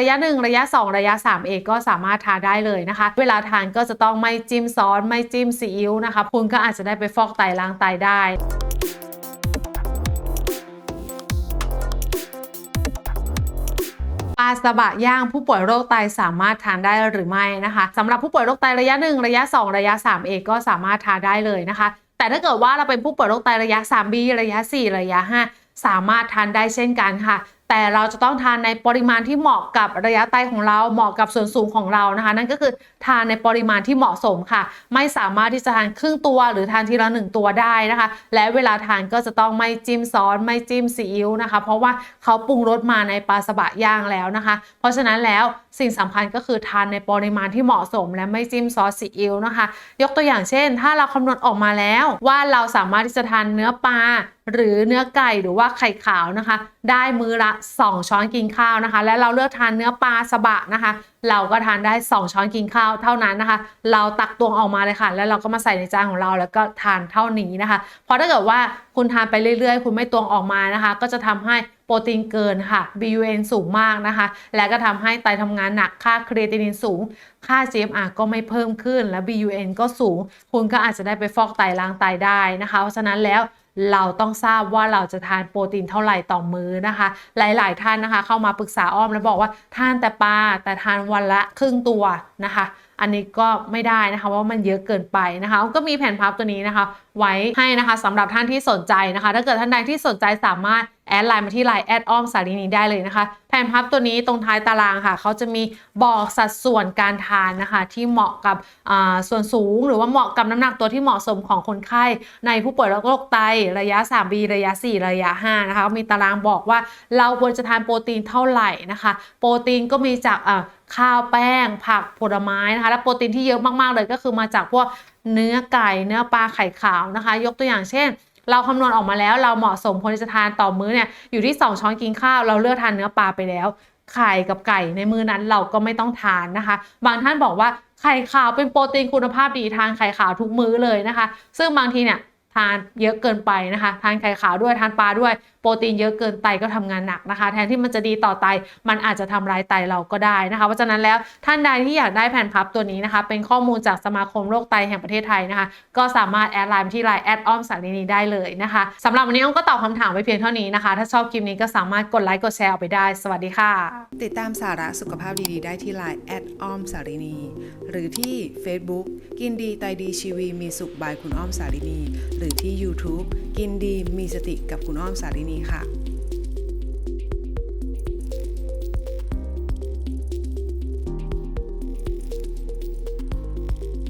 ระยะ 1 ระยะ 2 ระยะ 3 เองก็สามารถทานได้เลยนะคะ เวลาทานก็จะต้องไม่จิ้มซอสไม่จิ้มซีอิ๊วนะคะคุณก็อาจจะได้ไปฟอกไตล้างไตได้ปลาสบะย่างผู้ป่วยโรคไตสามารถทานได้หรือไม่นะคะสำหรับผู้ป่วยโรคไตระยะ 1 ระยะ 2 ระยะ 3 เองก็สามารถทานได้เลยนะคะ แต่ถ้าเกิดว่าเราเป็นผู้ป่วยโรคไตระยะ 3B ระยะ 4 ระยะ 5 สามารถทานได้เช่นกันค่ะ แต่เราจะต้องทานในปริมาณที่เหมาะกับระยะไตของเราเหมาะกับส่วนสูงของเรานะคะ นั่นก็คือทานในปริมาณที่เหมาะสมค่ะ ไม่สามารถที่จะทานครึ่งตัว หรือทานทีละหนึ่งตัวได้นะคะ และเวลาทานก็จะต้องไม่จิ้มซอสไม่จิ้มซีอิ๊วนะคะ เพราะว่าเขาปรุงรสมาในปลาสบะย่างแล้วนะคะ เพราะฉะนั้นแล้ว สิ่งสำคัญก็คือทานในปริมาณที่เหมาะสม และไม่จิ้มซอสซีอิ๊วนะคะ ยกตัวอย่างเช่น ถ้าเราคำนวณออกมาแล้ว ว่าเราสามารถที่จะทานเนื้อปลาหรือเนื้อไก่หรือว่าไข่ขาวนะคะ ได้มื้อละ 2 ช้อนกินข้าวนะคะ และเราเลือกทานเนื้อปลาสบะนะคะ เราก็ทานได้ 2 ช้อนกินข้าวเท่านั้นนะคะ เราตักตวงออกมาเลยค่ะ แล้วเราก็มาใส่ในจานของเราแล้วก็ทานเท่านี้นะคะ เพราะถ้าเกิดว่าคุณทานไปเรื่อยๆ คุณไม่ตวงออกมานะคะ ก็จะทำให้ โปรตีนเกินค่ะ BUN สูงมากนะคะ และก็ทำให้ไตทำงานหนักค่าครีเอตินินสูง ค่า GFR ก็ไม่เพิ่มขึ้นและ BUN ก็สูง คุณก็อาจจะได้ไปฟอกไตล้างไตได้นะคะ เพราะฉะนั้นแล้วเราต้องทราบว่าเราจะทานโปรตีนเท่าไหร่ต่อมื้อนะคะ หลาย ๆ ท่านนะคะ เข้ามาปรึกษาอ้อมแล้วบอกว่าทานแต่ปลาแต่ทานวันละครึ่งตัว นะคะ อันนี้ก็ไม่ได้นะคะว่ามันเยอะเกินไปนะคะ ก็มีแผ่นพับตัวนี้นะคะ ไว้ให้นะคะสำหรับท่านที่สนใจนะคะ ถ้าเกิดท่านใดที่สนใจสามารถแอดไลน์มาที่ไลน์แอดอ้อมสารินีได้เลยนะคะ แผ่นพับตัวนี้ตรงท้ายตารางค่ะ เขาจะมีบอกสัดส่วนการทานนะคะ ที่เหมาะกับส่วนสูง หรือว่าเหมาะกับน้ำหนักตัวที่เหมาะสมของคนไข้ในผู้ป่วยโรคไตระยะ 3B ระยะ 4 ระยะ 5 นะคะ มีตารางบอกว่าเราควรจะทานโปรตีนเท่าไหร่นะคะ โปรตีนก็มีจากอ่ ข้าวแป้ง ผักผลไม้นะคะและโปรตีนที่เยอะมากๆเลยก็คือมาจากพวกเนื้อไก่เนื้อปลาไข่ขาวนะคะ ยกตัวอย่างเช่น เราคำนวณออกมาแล้ว เราเหมาะสมควรจะทานต่อมื้อเนี่ยอยู่ที่ 2 ช้อนกินข้าว เราเลือกทานเนื้อปลาไปแล้วไข่กับไก่ในมื้อนั้นเราก็ไม่ต้องทานนะคะ บางท่านบอกว่าไข่ขาวเป็นโปรตีนคุณภาพดีทานไข่ขาวทุกมื้อเลยนะคะ ซึ่งบางทีเนี่ยานเยอะเกินไปนะคะทานไข่ขาวด้วยทานปลาด้วย โปรตีนเยอะเกินไตก็ทำงานหนักนะคะ แทนที่มันจะดีต่อไตมันอาจจะทำลายไตเราก็ได้นะคะ เพราะฉะนั้นแล้วท่านใดที่อยากได้แผ่นพับตัวนี้นะคะ เป็นข้อมูลจากสมาคมโรคไตแห่งประเทศไทยนะคะ ก็สามารถแอดไลน์ที่ไลน์แอดอ้อมสารินีได้เลยนะคะสำหรับวันนี้อ้อมก็ตอบคำถามไปเพียงเท่านี้นะคะ ถ้าชอบคลิปนี้ก็สามารถกดไลค์กดแชร์ออกไปได้ สวัสดีค่ะ ติดตามสาระสุขภาพดีๆ ได้ที่ Line แอดอ้อมสารินีหรือที่ Facebook กินดีไตดีชีวีมีสุขบายคุณอ้อมสารินีหรือรือที่ YouTube กินดีมีสติกับคุณอ้อมสารินีค่ะ